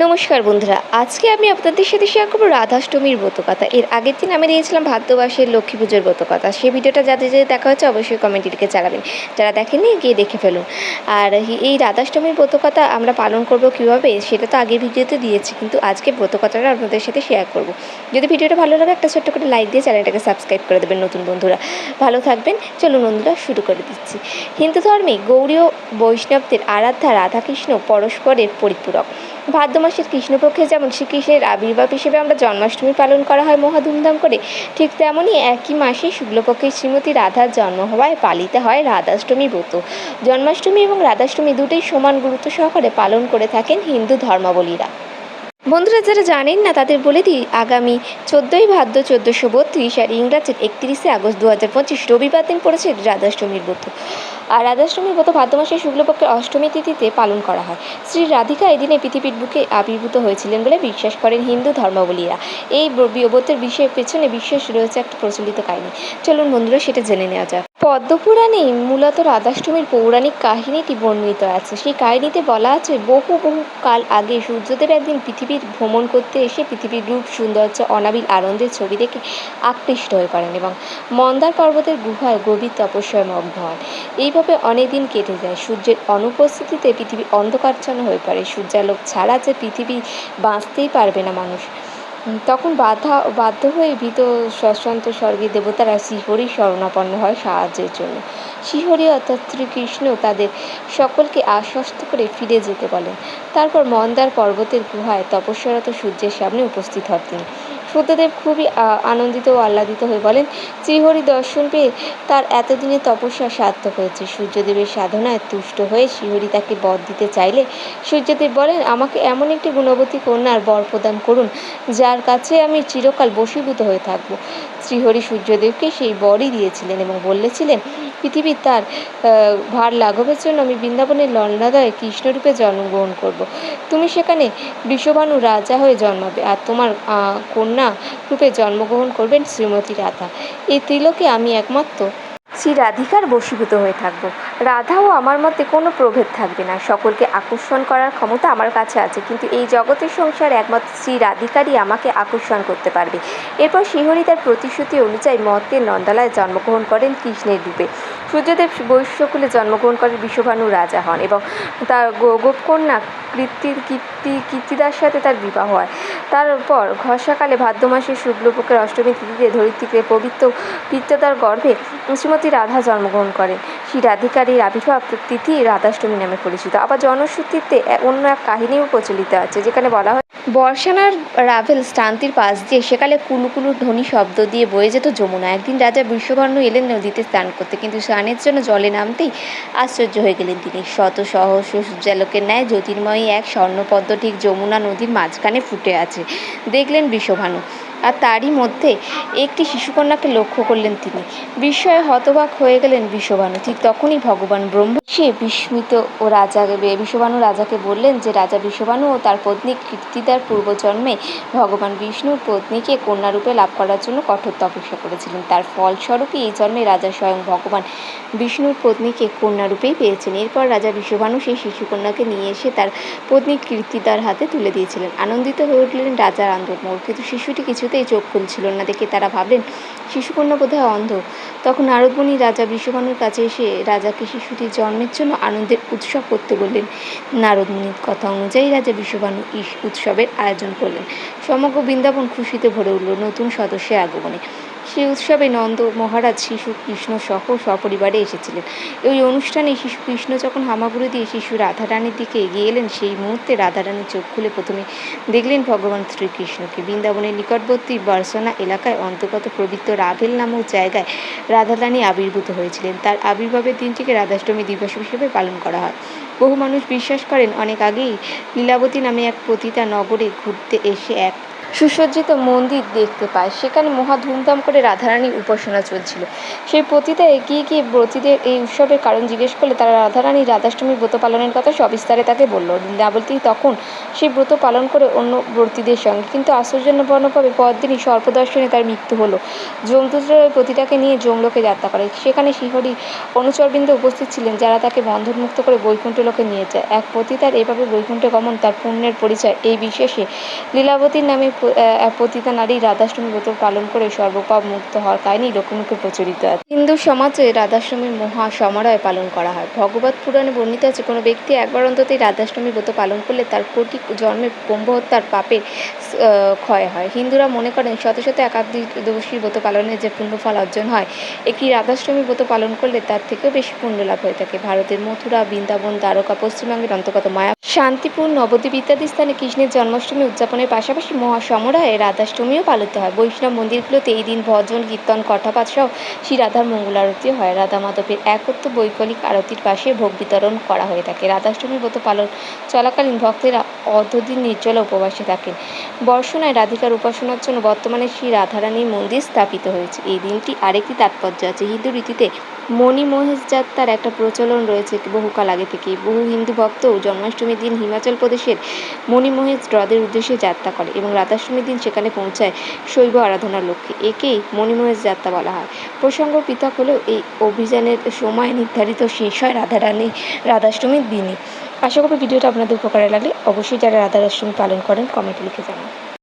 নমস্কার বন্ধুরা, আজকে আমি আপনাদের সাথে শেয়ার করব রাধাষ্টমীর ব্রতকথা। এর আগের দিন আমি দিয়েছিলাম ভাদ্রবাসের লক্ষ্মী পুজোর ব্রতকথা। সেই ভিডিওটা যাদের যাদের দেখা হচ্ছে অবশ্যই কমেন্টে লিখে জানাবেন। যারা দেখেননি, গিয়ে দেখে ফেলুন। আর এই রাধাষ্টমীর ব্রতকথা আমরা পালন করব কীভাবে, সেটা তো আগের ভিডিওতে দিয়েছি, কিন্তু আজকে ব্রতকথাটা আপনাদের সাথে শেয়ার করব। যদি ভিডিওটা ভালো লাগে, একটা ছোট্ট করে লাইক দিয়ে চ্যানেলটাকে সাবস্ক্রাইব করে দেবেন নতুন বন্ধুরা। ভালো থাকবেন। চলুন বন্ধুরা, শুরু করে দিচ্ছি। হিন্দু ধর্মে গৌরীয় বৈষ্ণবদের আরাধ্যা রাধাকৃষ্ণ পরস্পরের পরিপূরক। ভাদ্র মাসের কৃষ্ণপক্ষে যেমন শ্রীকৃষ্ণের আবির্ভাব হিসেবে আমরা জন্মাষ্টমী পালন করা হয়, মহা ধুমধাম করে, ঠিক তেমনই একই মাসে শুক্লপক্ষে শ্রীমতী রাধার জন্ম হওয়ায় পালিত হয় রাধাষ্টমী ব্রত। জন্মাষ্টমী এবং রাধাষ্টমী দুটোই সমান গুরুত্ব সহকারে পালন করে থাকেন হিন্দু ধর্মাবলীরা। বন্ধুরা, যারা জানেন না, তাদের বলে দিই, আগামী চোদ্দোই ভাদ্র চোদ্দোশো বত্রিশ আর ইংরাজের একত্রিশে আগস্ট দু হাজার পঁচিশ রবিবার দিন পড়েছে রাধাষ্টমীর ব্রত। আর রাধাষ্টমীর গত ভাদ্র মাসের শুক্লপক্ষের অষ্টমী তিথিতে পালন করা হয়। শ্রী রাধিকা এদিনে পৃথিবীর বুকে আবির্ভূত হয়েছিলেন বলে বিশ্বাস করেন হিন্দু ধর্মাবলীরা। এই ব্র- ব্রতের বিষয়ের পেছনে বিশ্বাস রয়েছে একটা প্রচলিত কাহিনী। চলুন বন্ধুরা, সেটা জেনে নেওয়া যাক। পদ্মপুরাণে মূলত রাধাষ্টমীর পৌরাণিক কাহিনীটি বর্ণিত আছে। সেই কাহিনীতে বলা আছে, বহু বহু কাল আগে সূর্যদেব একদিন পৃথিবীর ভ্রমণ করতে এসে পৃথিবীর রূপ, সৌন্দর্য, অনাবিল আনন্দের ছবি দেখে আকৃষ্ট হয়ে পড়েন এবং মন্দার পর্বতের গুহায় গভীর তপস্যায় মগ্ন হন। এইভাবে অনেক দিন কেটে যায়। সূর্যের অনুপস্থিতিতে পৃথিবী অন্ধকারচ্ছন্ন হয়ে পড়ে। সূর্যালোক ছাড়া যে পৃথিবী বাঁচতেই পারবে না মানুষ। তখন বাধা, বাধ্য হয়ে ভীত সশ্রান্ত স্বর্গের দেবতারা শ্রীহরি শরণাপন্ন হয় সাহায্যের জন্য। শ্রীহরি অর্থাৎ শ্রীকৃষ্ণ তাদের সকলকে আশ্বস্ত করে ফিরে যেতে বলেন। তারপর মন্দার পর্বতের গুহায় তপস্যারত সূর্যের সামনে উপস্থিত হন তিনি। সূর্যদেব খুবই আনন্দিত ও আহ্লাদিত হয়ে বলেন, শ্রীহরি দর্শন পেয়ে তার এতদিনের তপস্যা সার্থক হয়েছে। সূর্যদেবের সাধনায় তুষ্ট হয়ে শ্রীহরি তাকে বর দিতে চাইলে সূর্যদেব বলেন, আমাকে এমন একটি গুণবতী কন্যার বর প্রদান করুন, যার কাছে আমি চিরকাল বশীভূত হয়ে থাকব। শ্রীহরি সূর্যদেবকে সেই বরই দিয়েছিলেন এবং বলেছিলেন পৃথিবীর তার ভার লাঘবের জন্য আমি বৃন্দাবনের লন্ডাদয়ে কৃষ্ণরূপে জন্মগ্রহণ করব। তুমি সেখানে বিশ্ববানু রাজা হয়ে জন্মাবে আর তোমার কন্যা রূপে জন্মগ্রহণ করবেন শ্রীমতী রাধা। এই ত্রিলোকে আমি একমাত্র শ্রী রাধিকার বশীভূত হয়ে থাকব। রাধা ও আমার মধ্যে কোনো প্রভেদ থাকবে না। সকলকে আকর্ষণ করার ক্ষমতা আমার কাছে আছে। কিন্তু এই জগতের সংসার একমাত্র শ্রী রাধিকারই আমাকে আকর্ষণ করতে পারবে। এরপর শ্রীহরি তার প্রতিশ্রুতি অনুযায়ী মর্তের নন্দালয়ে জন্মগ্রহণ করেন কৃষ্ণের রূপে। সূর্যদেব বৈশ্যকুলে জন্মগ্রহণ করেন বিশ্বভানু রাজা হন এবং তার গোপকন্যা কীর্তির কীর্তি কীর্তিদার সাথে তার বিবাহ হয়। তারপর ঘষাকালে ভাদ্র মাসের শুক্লপক্ষের অষ্টমী তিথিতে ধরিত্রীকে পবিত্র পিত্তদার গর্ভে শ্রীমতী রাধা জন্মগ্রহণ করেন। শ্রী রাধিকারীর আবির্ভাব তিথি রাধাষ্টমী নামে পরিচিত। আবার জনশ্রুতিতে অন্য এক কাহিনীও প্রচলিত আছে, যেখানে বলা হয় বর্ষানার রাভেল স্থানটির পাশ দিয়ে সেকালে কুলুকুলু ধ্বনি শব্দ দিয়ে বয়ে যেত যমুনা। একদিন রাজা বিশ্ববর্ণ এলেন নদীতে স্নান করতে, কিন্তু স্নানের জন্য জলে নামতেই আশ্চর্য হয়ে গেলেন তিনি। শত সহস্র সূর্যালোকের ন্যায় জ্যোতির্ময়ী এক স্বর্ণপদ্ম ঠিক যমুনা নদীর মাঝখানে ফুটে আছে। দেখলেন বিশ্বভানু। আর তারই মধ্যে একটি শিশুকন্যাকে লক্ষ্য করলেন তিনি। বিস্ময়ে হতবাক হয়ে গেলেন বিশ্বভানু ঠিক তখনই ভগবান ব্রহ্ম সে বিস্মিত ও রাজাকে বিশ্বভানু রাজাকে বললেন যে, রাজা বিশ্বভানু ও তার পত্নী কীর্তিদার পূর্বজন্মে ভগবান বিষ্ণুর পত্নীকে কন্যারূপে লাভ করার জন্য কঠোর তপস্যা করেছিলেন। তার ফলস্বরূপই এই জন্মে রাজা স্বয়ং ভগবান বিষ্ণুর পত্নীকে কন্যারূপেই পেয়েছেন। এরপর রাজা বিশ্বভানু সেই শিশুকন্যাকে নিয়ে এসে তার পত্নী কীর্তিদার হাতে তুলে দিয়েছিলেন। আনন্দিত হয়ে উঠলেন রাজার আন্দোলন। কিন্তু শিশুটি কিছুতেই চোখ খুলছিল না দেখে তারা ভাবলেন, শিশুকন্যা বোধহয় অন্ধ। তখন নারদমণি রাজা বিশ্বভানুর কাছে এসে রাজাকে শিশুটির জন্মের জন্য আনন্দের উৎসব করতে বললেন। নারদমণির কথা অনুযায়ী রাজা এই উৎসবের আয়োজন করলেন। সমগ্র বৃন্দাবন খুশিতে ভরে উঠল নতুন সদস্যের আগমনে। সেই উৎসবে নন্দ মহারাজ শিশু কৃষ্ণ সহ সপরিবারে এসেছিলেন। ওই অনুষ্ঠানে শিশু কৃষ্ণ যখন হামাগুড়ি দিয়ে শিশু রাধারানীর দিকে এগিয়ে এলেন, সেই মুহূর্তে রাধারানী চোখ খুলে প্রথমে দেখলেন ভগবান শ্রীকৃষ্ণকে। বৃন্দাবনের নিকটবর্তী বার্সনা এলাকায় অন্তর্গত পবিত্র রাভেল নামক জায়গায় রাধারানী আবির্ভূত হয়েছিলেন। তার আবির্ভাবের দিনটিকে রাধাষ্টমী দিবস হিসেবে পালন করা হয়। বহু মানুষ বিশ্বাস করেন, অনেক আগেই লীলাবতী নামে এক পতিতা নগরে ঘুরতে এসে এক সুসজ্জিত মন্দির দেখতে পায়। সেখানে মহা ধুমধাম করে রাধারানীর উপাসনা চলছিল। সেই পতিতা এগিয়ে গিয়ে ব্রতীদের এই উৎসবের কারণ জিজ্ঞেস করলে তারা, রাধারানী রাধাষ্টমী ব্রত পালনের কথা সবিস্তারে তাকে বলল। লীলাবতী তখন সেই ব্রত পালন করে অন্য ব্রতীদের সঙ্গে। কিন্তু আশ্চর্যজনকভাবে পরদিনই সর্পদর্শনে তার মৃত্যু হলো। যমদূতরা ওই পতিতাকে নিয়ে যমলোকে যাত্রা করে। সেখানে শ্রীহরি অনুচরবৃন্দ উপস্থিত ছিলেন যারা তাকে বন্ধনমুক্ত করে বৈকুণ্ঠ লোকে নিয়ে যায়। এক পতিতার এভাবে বৈকুণ্ঠে গমন তার পুণ্যের পরিচয় এই বিশেষে লীলাবতীর নামে পতিতা নারী রাধাষ্টমী ব্রত পালন করে সর্বপাপ মুক্ত হওয়ার কাহিনী লোকমুখে প্রচলিত আছে। হিন্দু সমাজে রাধাষ্টমীর মহা সমারোহে পালন করা হয়। ভগবত পুরাণে বর্ণিত আছে, কোনো ব্যক্তি একবার অন্তত রাধাষ্টমী ব্রত পালন করলে তার কোটি জন্মের ব্রহ্ম হত্যার পাপের ক্ষয় হয়। হিন্দুরা মনে করেন শত শত একাদশী ব্রত পালনের যে পুণ্যফল অর্জন হয়, একটি রাধাষ্টমী ব্রত পালন করলে তার থেকেও বেশি পুণ্য লাভ হয়ে থাকে। ভারতের মথুরা, বৃন্দাবন, দ্বারকা, পশ্চিমবঙ্গের অন্তর্গত মায়া, শান্তিপুর, নবদ্বীপ ইত্যাদি স্থানে কৃষ্ণের জন্মাষ্টমী উদযাপনের পাশাপাশি মহাসমারোহে রাধাষ্টমীও পালিত হয়। বৈষ্ণব মন্দিরগুলোতে এই দিন ভজন, কীর্তন কঠাপাত সহ শ্রী রাধার মঙ্গল আরতি হয়। রাধা মাধবের একত্র বৈকলিক আরতির পাশে ভোগ বিতরণ করা হয়ে থাকে। রাধাষ্টমী ব্রত পালন চলাকালীন ভক্তেরা অর্ধদিন নির্জলা উপবাসে থাকেন। বর্ষণায় রাধিকার উপাসনার জন্য বর্তমানে শ্রী রাধারানীর মন্দির স্থাপিত হয়েছে। এই দিনটি আরেকটি তাৎপর্য আছে। হিন্দু রীতিতে মণি মহেশ যাত্রার একটা প্রচলন রয়েছে বহুকাল আগে থেকে বহু হিন্দু ভক্তও জন্মাষ্টমীর দিন হিমাচল প্রদেশের মণিমহেশ হ্রদের উদ্দেশ্যে যাত্রা করে এবং রাধাষ্টমীর দিন সেখানে পৌঁছায় শৈব আরাধনার লক্ষ্যে। একেই মণিমহেশ যাত্রা বলা হয়। প্রসঙ্গ পৃথক হলেও এই অভিযানের সময় নির্ধারিত শেষ হয় রাধারানী রাধাষ্টমীর দিনে আশা করি ভিডিওটা আপনাদের উপকারে লাগলে অবশ্যই যারা রাধারাষ্টমী পালন করেন কমেন্টে লিখে জানান।